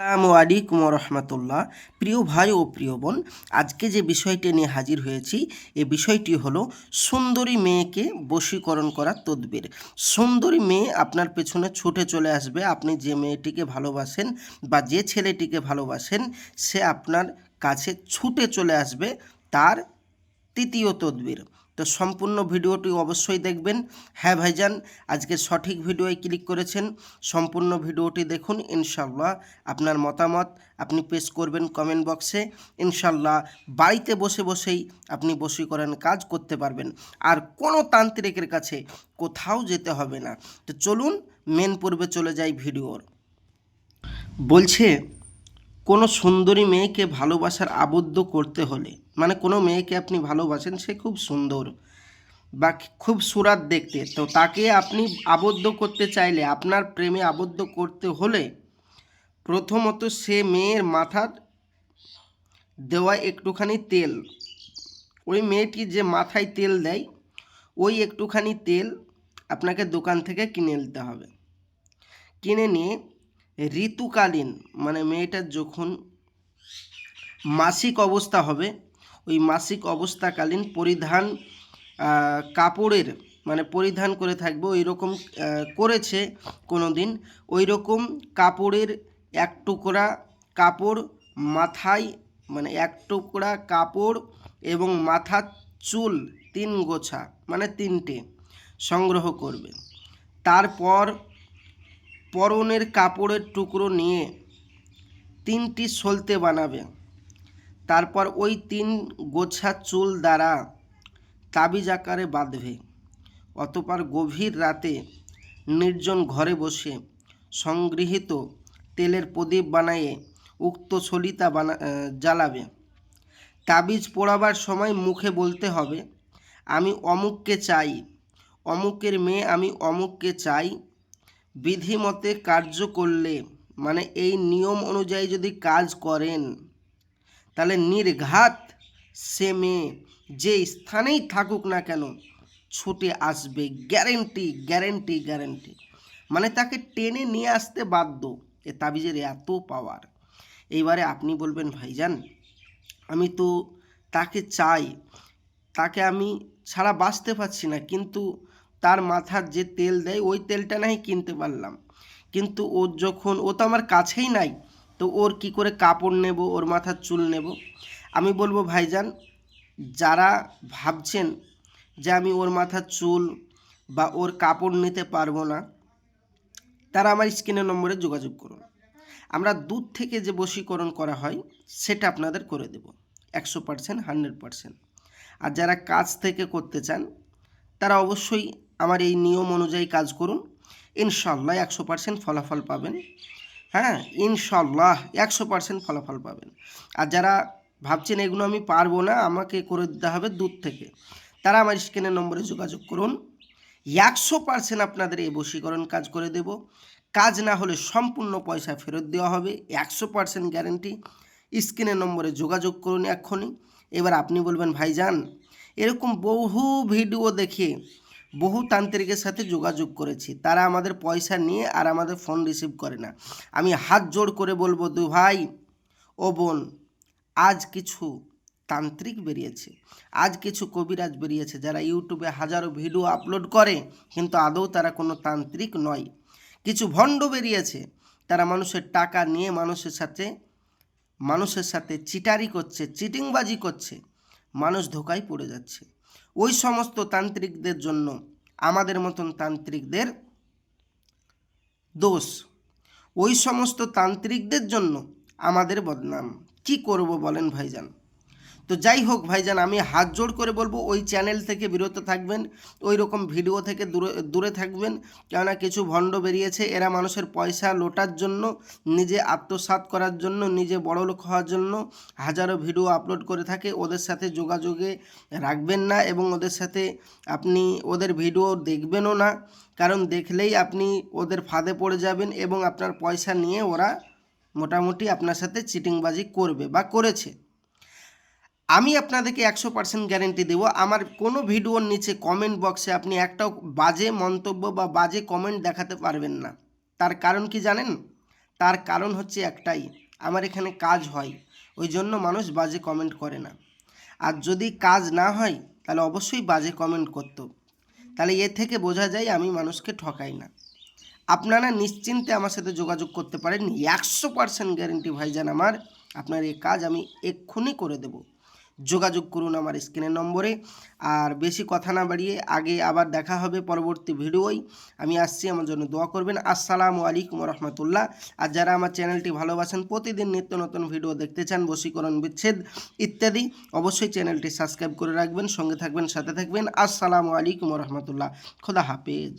আসসালামু আলাইকুম রহমতুল্লাহ প্রিয় ভাই ও প্রিয় বোন, আজকে যে বিষয়টি নিয়ে হাজির হয়েছি, এ বিষয়টি হলো সুন্দরী মেয়েকে বশীকরণ করার তদবির। সুন্দরী মেয়ে আপনার পেছনে ছুটে চলে আসবে, আপনি যে মেয়েটিকে ভালোবাসেন বা যে ছেলেটিকে ভালোবাসেন, সে আপনার কাছে ছুটে চলে আসবে, তার তৃতীয় তদবির। তো সম্পূর্ণ ভিডিওটি অবশ্যই দেখবেন। হ্যাঁ ভাইজান আজকে সঠিক ভিডিওয় ক্লিক করেছেন। সম্পূর্ণ ভিডিওটি দেখুন ইনশাল্লাহ আপনার মতামত আপনি পেশ করবেন কমেন্ট বক্সে। ইনশাল্লাহ বাড়িতে বসে বসেই আপনি বশীকরণ কাজ করতে পারবেন। আর কোনো তান্ত্রিকের কাছে কোথাও যেতে হবে না। তো চলুন, মেন পূর্বে চলে যাই ভিডিওর। বলছে, কোনো সুন্দরী মেয়েকে ভালোবাসার আবদ্ধ করতে হলে মানে কোনো মেয়েকে আপনি ভালোবাসেন, সে খুব সুন্দর বা খুব সুরাত দেখতে। তো তাকে আপনি আবদ্ধ করতে চাইলে, আপনার প্রেমে আবদ্ধ করতে হলে প্রথমত সে মেয়ের মাথার দেওয়া একটুখানি তেল। ওই মেয়েটি যে মাথায় তেল দেয়, ওই একটুখানি তেল আপনাকে দোকান থেকে কিনে নিতে হবে। কিনে নিয়ে ঋতুকালীন মানে মেয়েটার যখন মাসিক অবস্থা হবে ওই মাসিক অবস্থাকালীন পরিধান কাপড়ের মানে পরিধান করে থাকবে। ওই রকম করেছে কোনো দিন ওই রকম কাপড়ের এক টুকরা কাপড় মাথায় মানে এক টুকরা কাপড় এবং মাথার চুল তিন গোছা মানে তিনটে সংগ্রহ করবে। তারপর পরনের কাপড়ের টুকরো নিয়ে তিনটি সলতে বানাবে। তারপর ওই তিন গোছা চুল দ্বারা তাবিজ আকারে বাঁধবে। অতপর গভীর রাতে নির্জন ঘরে বসে সংগৃহীত তেলের প্রদীপ বানিয়ে উক্ত ছলিতা বানা জ্বালাবে। তাবিজ পোড়াবার সময় মুখে বলতে হবে, আমি অমুককে চাই, অমুকের মেয়ে আমি অমুককে চাই, বিধিমতে কার্য করলে মানে এই নিয়ম অনুযায়ী যদি কাজ করেন তাহলে নির্ঘাত সে মেয়ে যে স্থানেই থাকুক না কেন ছুটে আসবে গ্যারেন্টি গ্যারেন্টি গ্যারেন্টি মানে তাকে টেনে নিয়ে আসতে বাধ্য এ তাবিজের এত পাওয়ার এইবারে আপনি বলবেন, ভাইজান, আমি তো তাকে চাই, তাকে আমি ছাড়া বাঁচতে পারছি না, কিন্তু তার মাথার যে তেল দেয়, ওই তেলটা নাই কিনতে পারলাম। কিন্তু ওর যখন, ও তো আমার কাছেই নাই তো ওর কি করে কাপড় নেব, ওর মাথার চুল নেব? আমি বলব, ভাইজান, যারা ভাবছেন যে আমি ওর মাথার চুল বা ওর কাপড় নিতে পারব না, তারা আমার স্ক্রিনের নম্বরে যোগাযোগ করুন। আমরা দুধ থেকে যে বশীকরণ করা হয়, সেটা আপনাদের করে দেব। একশো পার্সেন্ট, হান্ড্রেড পার্সেন্ট। আর যারা কাজ থেকে করতে চান, তারা অবশ্যই আমার এই নিয়ম অনুযায়ী কাজ করুন। ইনশাল্লাহ একশো পার্সেন্ট ফলাফল পাবেন। হ্যাঁ ইনশাল্লাহ একশো পার্সেন্ট ফলাফল পাবেন। আর যারা ভাবছেন এগুলো আমি পারব না, আমাকে করে দিতে হবে দূর থেকে, তারা আমার স্ক্রিনের নম্বরে যোগাযোগ করুন। একশো পার্সেন্ট আপনাদের এই বশীকরণ কাজ করে দেব। কাজ না হলে সম্পূর্ণ পয়সা ফেরত দেওয়া হবে। একশো পার্সেন্ট গ্যারেন্টি স্ক্রিনের নম্বরে যোগাযোগ করুন এক্ষুনি। এবার আপনি বলবেন, ভাইজান, এরকম বহু ভিডিও দেখে বহু তান্ত্রিকের সাথে যোগাযোগ করেছি। তারা আমাদের পয়সা নিয়ে আর আমাদের ফোন রিসিভ করে না। আমি হাত জোড় করে বলব দু ভাই, ও বোন, আজ কিছু তান্ত্রিক বেরিয়েছে। আজ কিছু কবিরাজ বেরিয়েছে যারা ইউটিউবে হাজারো ভিডিও আপলোড করে, কিন্তু আদৌ তারা কোনো তান্ত্রিক নয়। কিছু ভণ্ড বেরিয়েছে, তারা মানুষের টাকা নিয়ে মানুষের সাথে মানুষের সাথে চিটারি করছে, চিটিংবাজি করছে। মানুষ ধোকায় পড়ে যাচ্ছে। ওই সমস্ত তান্ত্রিকদের জন্য আমাদের মতন তান্ত্রিকদের দোষ। ওই সমস্ত তান্ত্রিকদের জন্য আমাদের বদনাম। কি করব বলেন ভাইজান? তো যাই হোক ভাইজান, আমি হাত জোড় করে বলব, ওই চ্যানেল থেকে বিরত থাকবেন, ওই রকম ভিডিও থেকে দূরে দূরে থাকবেন, কেননা কিছু ভণ্ড বেরিয়েছে, এরা মানুষের পয়সা লোটার জন্য, নিজে আত্মসাৎ করার জন্য, নিজে বড়লোক হওয়ার জন্য হাজারো ভিডিও আপলোড করে থাকে, ওদের সাথে যোগাযোগে রাখবেন না এবং ওদের সাথে আপনি ওদের ভিডিও দেখবেনও না, কারণ দেখলেই আপনি ওদের ফাঁদে পড়ে যাবেন এবং আপনার পয়সা নিয়ে ওরা মোটামুটি আপনার সাথে চিটিংবাজি করবে বা করেছে। আমি আপনাদেরকে একশো পার্সেন্ট গ্যারেন্টি দেবো। আমার কোনো ভিডিওর নিচে কমেন্ট বক্সে আপনি একটাও বাজে মন্তব্য বা বাজে কমেন্ট দেখাতে পারবেন না। তার কারণ কি জানেন? তার কারণ হচ্ছে একটাই, আমার এখানে কাজ হয়, ওই জন্য মানুষ বাজে কমেন্ট করে না। আর যদি কাজ না হয়, তাহলে অবশ্যই বাজে কমেন্ট করতো। তাহলে এ থেকে বোঝা যায় আমি মানুষকে ঠকাই না। আপনারা নিশ্চিন্তে আমার সাথে যোগাযোগ করতে পারেন। একশো পার্সেন্ট গ্যারেন্টি ভাইজান আমার, আপনার এই কাজ আমি এক্ষুনি করে দেব। যোগাযোগ করুন আমার স্ক্রিনের নম্বরে। আর বেশি কথা না বাড়িয়ে আগে আবার দেখা হবে পরবর্তী ভিডিওই। আমি আসছি, আমার জন্য দোয়া করবেন। আসসালামু আলাইকুম রহমতুল্লাহ আর যারা আমার চ্যানেলটি ভালোবাসেন, প্রতিদিন নিত্য নতুন ভিডিও দেখতে চান, বশীকরণ বিচ্ছেদ ইত্যাদি, অবশ্যই চ্যানেলটি সাবস্ক্রাইব করে রাখবেন, সঙ্গে থাকবেন, সাথে থাকবেন। আসসালামু আলাইকুম রহমতুল্লাহ খোদা হাফেজ।